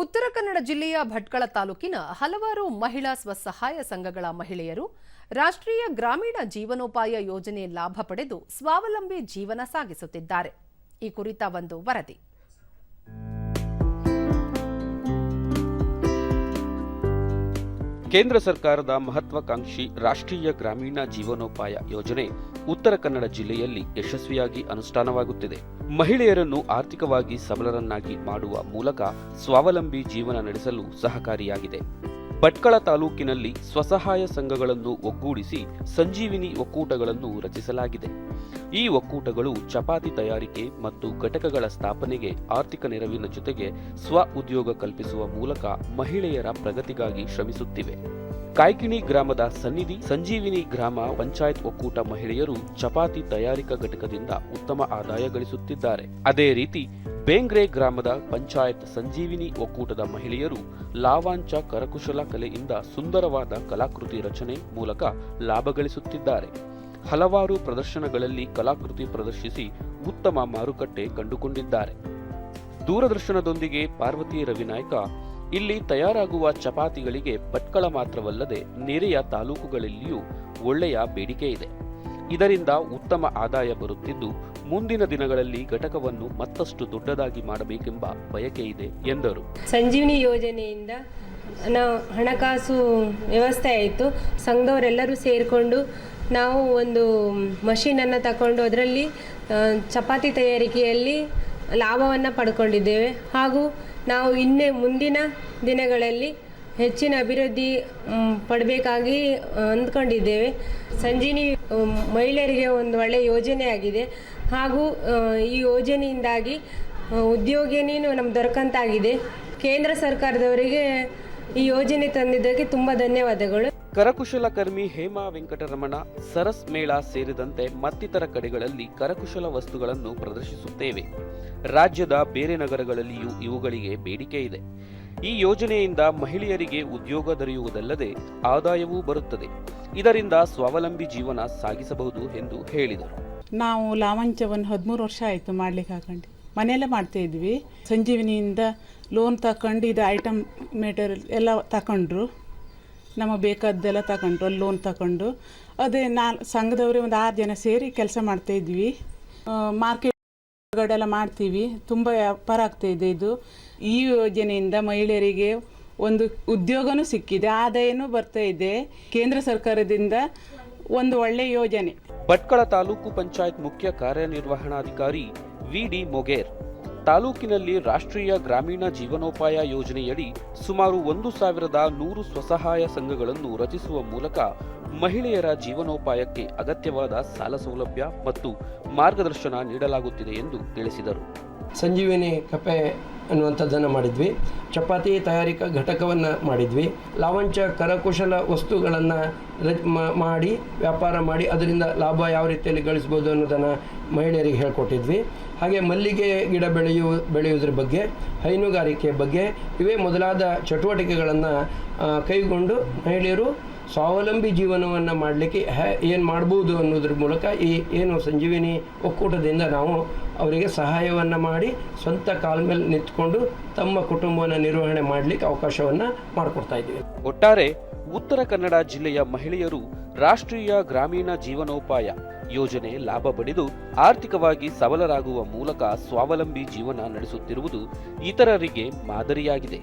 ಉತ್ತರ ಕನ್ನಡ ಜಿಲ್ಲೆಯ ಭಟ್ಕಳ ತಾಲೂಕಿನ ಹಲವಾರು ಮಹಿಳಾ ಸ್ವಸಹಾಯ ಸಂಘಗಳ ಮಹಿಳೆಯರು ರಾಷ್ಟ್ರೀಯ ಗ್ರಾಮೀಣ ಜೀವನೋಪಾಯ ಯೋಜನೆ ಲಾಭ ಪಡೆದು ಸ್ವಾವಲಂಬಿ ಜೀವನ ಸಾಗಿಸುತ್ತಿದ್ದಾರೆ. ಈ ಕುರಿತ ಒಂದು ವರದಿ. ಕೇಂದ್ರ ಸರ್ಕಾರದ ಮಹತ್ವಾಕಾಂಕ್ಷಿ ರಾಷ್ಟ್ರೀಯ ಗ್ರಾಮೀಣ ಜೀವನೋಪಾಯ ಯೋಜನೆ ಉತ್ತರ ಕನ್ನಡ ಜಿಲ್ಲೆಯಲ್ಲಿ ಯಶಸ್ವಿಯಾಗಿ ಅನುಷ್ಠಾನವಾಗುತ್ತಿದೆ. ಮಹಿಳೆಯರನ್ನು ಆರ್ಥಿಕವಾಗಿ ಸಬಲರನ್ನಾಗಿ ಮಾಡುವ ಮೂಲಕ ಸ್ವಾವಲಂಬಿ ಜೀವನ ನಡೆಸಲು ಸಹಕಾರಿಯಾಗಿದೆ. ಭಟ್ಕಳ ತಾಲೂಕಿನಲ್ಲಿ ಸ್ವಸಹಾಯ ಸಂಘಗಳನ್ನು ಒಗ್ಗೂಡಿಸಿ ಸಂಜೀವಿನಿ ಒಕ್ಕೂಟಗಳನ್ನು ರಚಿಸಲಾಗಿದೆ. ಈ ಒಕ್ಕೂಟಗಳು ಚಪಾತಿ ತಯಾರಿಕೆ ಮತ್ತು ಘಟಕಗಳ ಸ್ಥಾಪನೆಗೆ ಆರ್ಥಿಕ ನೆರವಿನ ಜೊತೆಗೆ ಸ್ವ ಉದ್ಯೋಗ ಕಲ್ಪಿಸುವ ಮೂಲಕ ಮಹಿಳೆಯರ ಪ್ರಗತಿಗಾಗಿ ಶ್ರಮಿಸುತ್ತಿವೆ. ಕಾಯ್ಕಿಣಿ ಗ್ರಾಮದ ಸನ್ನಿಧಿ ಸಂಜೀವಿನಿ ಗ್ರಾಮ ಪಂಚಾಯತ್ ಒಕ್ಕೂಟ ಮಹಿಳೆಯರು ಚಪಾತಿ ತಯಾರಿಕಾ ಘಟಕದಿಂದ ಉತ್ತಮ ಆದಾಯ ಗಳಿಸುತ್ತಿದ್ದಾರೆ. ಅದೇ ರೀತಿ ಬೇಂಗ್ರೆ ಗ್ರಾಮದ ಪಂಚಾಯತ್ ಸಂಜೀವಿನಿ ಒಕ್ಕೂಟದ ಮಹಿಳೆಯರು ಲಾವಾಂಚ ಕರಕುಶಲ ಕಲೆಯಿಂದ ಸುಂದರವಾದ ಕಲಾಕೃತಿ ರಚನೆ ಮೂಲಕ ಲಾಭ ಗಳಿಸುತ್ತಿದ್ದಾರೆ. ಹಲವಾರು ಪ್ರದರ್ಶನಗಳಲ್ಲಿ ಕಲಾಕೃತಿ ಪ್ರದರ್ಶಿಸಿ ಉತ್ತಮ ಮಾರುಕಟ್ಟೆ ಕಂಡುಕೊಂಡಿದ್ದಾರೆ. ದೂರದರ್ಶನದೊಂದಿಗೆ ಪಾರ್ವತಿ ರವಿನಾಯ್ಕ, ಇಲ್ಲಿ ತಯಾರಾಗುವ ಚಪಾತಿಗಳಿಗೆ ಭಟ್ಕಳ ಮಾತ್ರವಲ್ಲದೆ ನೆರೆಯ ತಾಲೂಕುಗಳಲ್ಲಿಯೂ ಒಳ್ಳೆಯ ಬೇಡಿಕೆ ಇದೆ. ಇದರಿಂದ ಉತ್ತಮ ಆದಾಯ ಬರುತ್ತಿದ್ದು, ಮುಂದಿನ ದಿನಗಳಲ್ಲಿ ಘಟಕವನ್ನು ಮತ್ತಷ್ಟು ದೊಡ್ಡದಾಗಿ ಮಾಡಬೇಕೆಂಬ ಬಯಕೆ ಇದೆ, ಎಂದರು. ಸಂಜೀವಿನಿ ಯೋಜನೆಯಿಂದ ನಾವು ಹಣಕಾಸು ವ್ಯವಸ್ಥೆ ಆಯಿತು. ಸಂಘದವರೆಲ್ಲರೂ ಸೇರಿಕೊಂಡು ನಾವು ಒಂದು ಮಷೀನನ್ನು ತಗೊಂಡು ಅದರಲ್ಲಿ ಚಪಾತಿ ತಯಾರಿಕೆಯಲ್ಲಿ ಲಾಭವನ್ನು ಪಡ್ಕೊಂಡಿದ್ದೇವೆ. ಹಾಗೂ ನಾವು ಇನ್ನೇ ಮುಂದಿನ ದಿನಗಳಲ್ಲಿ ಹೆಚ್ಚಿನ ಅಭಿವೃದ್ಧಿ ಪಡಬೇಕಾಗಿ ಅಂದ್ಕೊಂಡಿದ್ದೇವೆ. ಸಂಜೀವಿನಿ ಮಹಿಳೆಯರಿಗೆ ಒಂದು ಒಳ್ಳೆಯ ಯೋಜನೆಯಾಗಿದೆ ಹಾಗೂ ಈ ಯೋಜನೆಯಿಂದಾಗಿ ಉದ್ಯೋಗಿನೂ ನಮ್ಗೆ ದೊರಕಂತಾಗಿದೆ. ಕೇಂದ್ರ ಸರ್ಕಾರದವರಿಗೆ ಈ ಯೋಜನೆ ತಂದಿದ್ದಕ್ಕೆ ತುಂಬ ಧನ್ಯವಾದಗಳು. ಕರಕುಶಲಕರ್ಮಿ ಹೇಮಾ ವೆಂಕಟರಮಣ, ಸರಸ್ ಮೇಳ ಸೇರಿದಂತೆ ಮತ್ತಿತರ ಕಡೆಗಳಲ್ಲಿ ಕರಕುಶಲ ವಸ್ತುಗಳನ್ನು ಪ್ರದರ್ಶಿಸುತ್ತೇವೆ. ರಾಜ್ಯದ ಬೇರೆ ನಗರಗಳಲ್ಲಿಯೂ ಇವುಗಳಿಗೆ ಬೇಡಿಕೆ ಇದೆ. ಈ ಯೋಜನೆಯಿಂದ ಮಹಿಳೆಯರಿಗೆ ಉದ್ಯೋಗ ದೊರೆಯುವುದಲ್ಲದೆ ಆದಾಯವೂ ಬರುತ್ತದೆ. ಇದರಿಂದ ಸ್ವಾವಲಂಬಿ ಜೀವನ ಸಾಗಿಸಬಹುದು ಎಂದು ಹೇಳಿದರು. ನಾವು ಲಾವಂಚವನ್ನು ಹದಿಮೂರು ವರ್ಷ ಆಯಿತು ಮಾಡ್ಲಿಕ್ಕೆ ಹಾಕೊಂಡು. ಮನೆಯಲ್ಲೇ ಮಾಡ್ತಾ ಇದ್ವಿ. ಸಂಜೀವಿನಿಯಿಂದ ಲೋನ್ ತಗೊಂಡು ಇದು ಐಟಮ್ ಮೆಟೀರಿಯಲ್ ಎಲ್ಲ ತಗೊಂಡ್ರು ನಮಗೆ ಬೇಕಾದ್ದೆಲ್ಲ ತಗೊಂಡ್ರು ಅಲ್ಲಿ ಲೋನ್ ತಗೊಂಡು ಅದೇ ನಾ ಸಂಘದವರೇ ಒಂದು ಆರು ಜನ ಸೇರಿ ಕೆಲಸ ಮಾಡ್ತಾ ಇದ್ವಿ. ಮಾರ್ಕೆಟ್ ಎಲ್ಲ ಮಾಡ್ತೀವಿ. ತುಂಬ ವ್ಯಾಪಾರ ಆಗ್ತಾ ಇದೆ ಇದು. ಈ ಯೋಜನೆಯಿಂದ ಮಹಿಳೆಯರಿಗೆ ಒಂದು ಉದ್ಯೋಗನೂ ಸಿಕ್ಕಿದೆ, ಆದಾಯನೂ ಬರ್ತಾ ಇದೆ. ಕೇಂದ್ರ ಸರ್ಕಾರದಿಂದ ಒಂದು ಒಳ್ಳೆಯ ಯೋಜನೆ. ಭಟ್ಕಳ ತಾಲೂಕು ಪಂಚಾಯತ್ ಮುಖ್ಯ ಕಾರ್ಯನಿರ್ವಹಣಾಧಿಕಾರಿ ವಿ ಡಿ ಮೊಗೇರ್, ತಾಲೂಕಿನಲ್ಲಿ ರಾಷ್ಟ್ರೀಯ ಗ್ರಾಮೀಣ ಜೀವನೋಪಾಯ ಯೋಜನೆಯಡಿ ಸುಮಾರು ಒಂದು ಸಾವಿರದ ನೂರು ಸ್ವಸಹಾಯ ಸಂಘಗಳನ್ನು ರಚಿಸುವ ಮೂಲಕ ಮಹಿಳೆಯರ ಜೀವನೋಪಾಯಕ್ಕೆ ಅಗತ್ಯವಾದ ಸಾಲ ಸೌಲಭ್ಯ ಮತ್ತು ಮಾರ್ಗದರ್ಶನ ನೀಡಲಾಗುತ್ತಿದೆ ಎಂದು ತಿಳಿಸಿದರು. ಸಂಜೀವಿನಿ ಕಪೆ ಅನ್ನುವಂಥದ್ದನ್ನು ಮಾಡಿದ್ವಿ. ಚಪಾತಿ ತಯಾರಿಕಾ ಘಟಕವನ್ನು ಮಾಡಿದ್ವಿ. ಲಾವಂಚ ಕರಕುಶಲ ವಸ್ತುಗಳನ್ನು ಮಾಡಿ, ವ್ಯಾಪಾರ ಮಾಡಿ, ಅದರಿಂದ ಲಾಭ ಯಾವ ರೀತಿಯಲ್ಲಿ ಗಳಿಸ್ಬೋದು ಅನ್ನೋದನ್ನು ಮಹಿಳೆಯರಿಗೆ ಹೇಳ್ಕೊಟ್ಟಿದ್ವಿ. ಹಾಗೆ ಮಲ್ಲಿಗೆ ಗಿಡ ಬೆಳೆಯು, ಬೆಳೆಯುವುದ್ರ ಬಗ್ಗೆ, ಹೈನುಗಾರಿಕೆ ಬಗ್ಗೆ, ಇವೇ ಮೊದಲಾದ ಚಟುವಟಿಕೆಗಳನ್ನು ಕೈಗೊಂಡು ಮಹಿಳೆಯರು ಸ್ವಾವಲಂಬಿ ಜೀವನವನ್ನು ಮಾಡಲಿಕ್ಕೆ ಹ್ಯಾ ಏನು ಮಾಡ್ಬೋದು ಅನ್ನೋದ್ರ ಮೂಲಕ ಈ ಏನು ಸಂಜೀವಿನಿ ಒಕ್ಕೂಟದಿಂದ ನಾವು ಅವರಿಗೆ ಸಹಾಯವನ್ನು ಮಾಡಿ ಸ್ವಂತ ಕಾಲ ಮೇಲೆ ನಿಂತ್ಕೊಂಡು ತಮ್ಮ ಕುಟುಂಬವನ್ನು ನಿರ್ವಹಣೆ ಮಾಡಲಿಕ್ಕೆ ಅವಕಾಶವನ್ನು ಮಾಡಿಕೊಡ್ತಾ ಇದ್ದೀವಿ. ಒಟ್ಟಾರೆ ಉತ್ತರ ಕನ್ನಡ ಜಿಲ್ಲೆಯ ಮಹಿಳೆಯರು ರಾಷ್ಟ್ರೀಯ ಗ್ರಾಮೀಣ ಜೀವನೋಪಾಯ ಯೋಜನೆ ಲಾಭ ಪಡೆದು ಆರ್ಥಿಕವಾಗಿ ಸಬಲರಾಗುವ ಮೂಲಕ ಸ್ವಾವಲಂಬಿ ಜೀವನ ನಡೆಸುತ್ತಿರುವುದು ಇತರರಿಗೆ ಮಾದರಿಯಾಗಿದೆ.